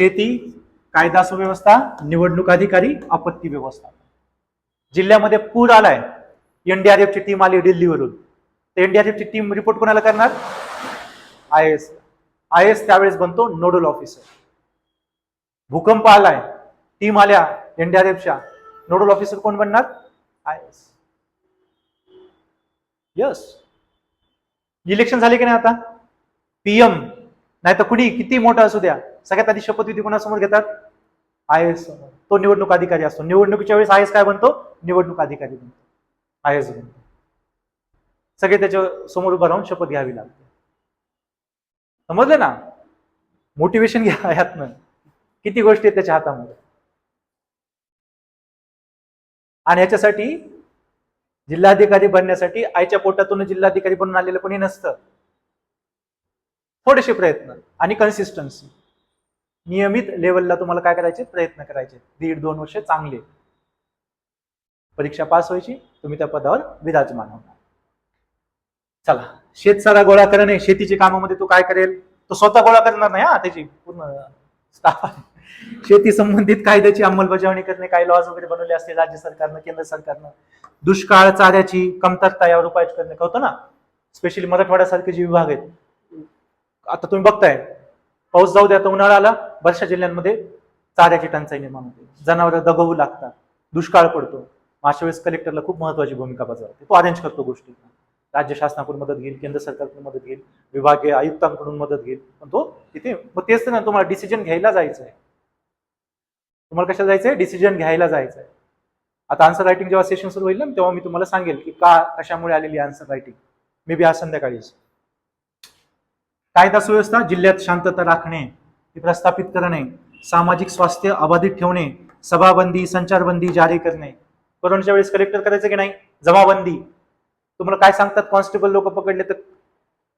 शेती कायदा सुव्यवस्था निवडणूक अधिकारी आपत्ती व्यवस्था. जिल्ह्यामध्ये पूर आलाय. एनडीआरएफ ची टीम आली दिल्लीवरून. तर एनडीआरएफची टीम रिपोर्ट कोणाला करणार? आय एस आय एस त्यावेळेस बनतो नोडल ऑफिसर भूकंप आलाय. टीम आल्या एनडीआरएफच्या नोडल ऑफिसर कोण बनणार? आय एस यस इलेक्शन झाले की नाही आता? पीएम नाही तर कुणी? किती मोठा असू द्या. सगळ्यात आधी शपथविधी कोणासमोर घेतात? आय एस तो निवडणूक अधिकारी असतो. निवडणुकीच्या वेळेस आय एस काय बनतो? निवडणूक अधिकारी बनतो. आय एस बनतो. सगळे त्याच्यासमोर उभं राहून शपथ घ्यावी लागते. समजलं ना? मोटिवेशन घ्या यातनं. किती गोष्टी आहेत त्याच्या हातामध्ये. आणि याच्यासाठी जिल्हाधिकारी बनण्यासाठी आईच्या पोटातून जिल्हाधिकारी बनून आलेलं कोणी नसतं. थोडेसे प्रयत्न आणि कन्सिस्टन्सी नियमित लेवलला तुम्हाला काय करायचे? प्रयत्न करायचे. दीड दोन वर्ष चांगले. परीक्षा पास व्हायची तुम्ही त्या पदावर विराजमान होणार. चला शेतसारा गोळा करणे शेतीच्या कामामध्ये तो काय करेल? तो स्वतः गोळा करणार नाही हा त्याची पूर्ण स्टाफ आहे. शेती संबंधित कायद्याची अंमलबजावणी करणे काही लॉज वगैरे बनवले असते राज्य सरकारनं केंद्र सरकारनं. दुष्काळ चाऱ्याची कमतरता यावर उपाय करणे कळतं ना? स्पेशली मराठवाड्यासारखे जे विभाग आहेत. आता तुम्ही बघताय पाऊस जाऊ द्या तर उन्हाळा आला बऱ्याचशा जिल्ह्यांमध्ये चाऱ्याची टंचाई निर्माण होते. जनावरं दगवू लागतात दुष्काळ पडतो. अशा वेळेस कलेक्टरला खूप महत्वाची भूमिका बजावते. तो अरेंज करतो गोष्टी. राज्य शासनाकडून मदत घेईल केंद्र सरकारकडून मदत घेईल विभागीय आयुक्तांकडून मदत घेईल. पण तो तिथे मग तेच तर ना तुम्हाला डिसिजन घ्यायला जायचं आहे. तुम्हाला कशाला आहे? डिसिजन घ्यायला जायचं आहे. आता आन्सर रायटिंग जेव्हा सेशन सुरू होईल ना तेव्हा मी तुम्हाला सांगेल की का कशामुळे आलेली आन्सर रायटिंग मे बी आज संध्याकाळीच कायदा सुव्यवस्था जिल्ह्यात शांतता राखणे प्रस्थापित करणे सामाजिक स्वास्थ्य अबाधित ठेवणे सभाबंदी संचारबंदी जारी करणे. कोरोनाच्या वेळेस कलेक्टर करायचं की नाही? जमाबंदी. तुम्हाला काय सांगतात कॉन्स्टेबल लोक पकडले तर?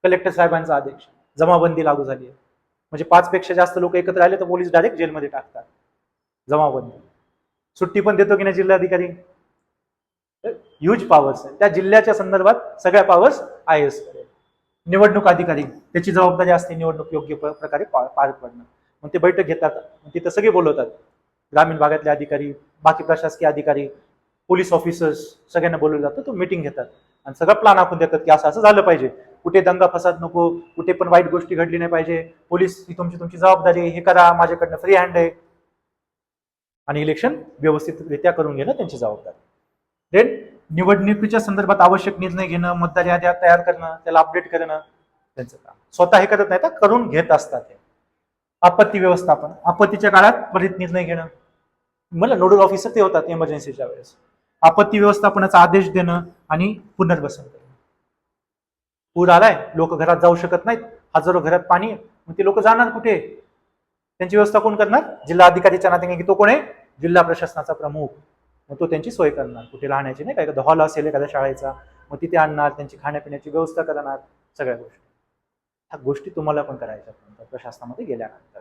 कलेक्टर साहेबांचा आदेश. जमाबंदी लागू झाली आहे. म्हणजे पाच पेक्षा जास्त लोक एकत्र आले तर पोलीस डायरेक्ट जेलमध्ये टाकतात. जमाबंदी. सुट्टी पण देतो की नाही जिल्हाधिकारी? ह्यूज पॉवर्स आहे त्या जिल्ह्याच्या संदर्भात सगळ्या पॉवर्स आय एस करेल निवडणूक अधिकारी त्याची जबाबदारी असते निवडणूक योग्य प्रकारे पा- पार पडणं. मग ते बैठक घेतात तिथं सगळे बोलवतात. ग्रामीण भागातले अधिकारी बाकी प्रशासकीय अधिकारी पोलीस ऑफिसर्स सगळ्यांना बोलवलं जातं तो मीटिंग घेतात. आणि सगळं प्लान आखून देतात की असं असं झालं पाहिजे. कुठे दंगा फसाद नको कुठे पण वाईट गोष्टी घडली नाही पाहिजे. पोलीस ही तुमची तुमची जबाबदारी हे करा माझ्याकडनं फ्री हँड आहे. आणि इलेक्शन व्यवस्थितरित्या करून घेणं त्यांची जबाबदारी. देन निवडणुकीच्या संदर्भात आवश्यक निर्णय घेणं मतदार याद्या तयार करणं त्याला अपडेट करणं त्यांचं काम. स्वतः हे करत नाही तर करून घेत असतात हे आपत्ती व्यवस्थापन आपत्तीच्या काळात त्वरित निर्णय घेणं. मला नोडल ऑफिसर ते होतात इमर्जन्सीच्या वेळेस. आपत्ती व्यवस्थापनाचा आदेश देणं आणि पुनर्वसन करणं. पूर आलाय लोक घरात जाऊ शकत नाहीत हजारो घरात पाणी आहे. मग ते लोक जाणार कुठे? त्यांची व्यवस्था कोण करणार? जिल्हा अधिकारीच्या नात्याने की तो कोण आहे? जिल्हा प्रशासनाचा प्रमुख. मग तो त्यांची सोय करणार. कुठे राहण्याची नाही का? एखादा हॉल असेल एखाद्या शाळेचा मग तिथे आणणार त्यांची खाण्यापिण्याची व्यवस्था करणार सगळ्या गोष्टी. ह्या गोष्टी तुम्हाला पण करायच्या प्रशासनामध्ये गेल्यानंतर.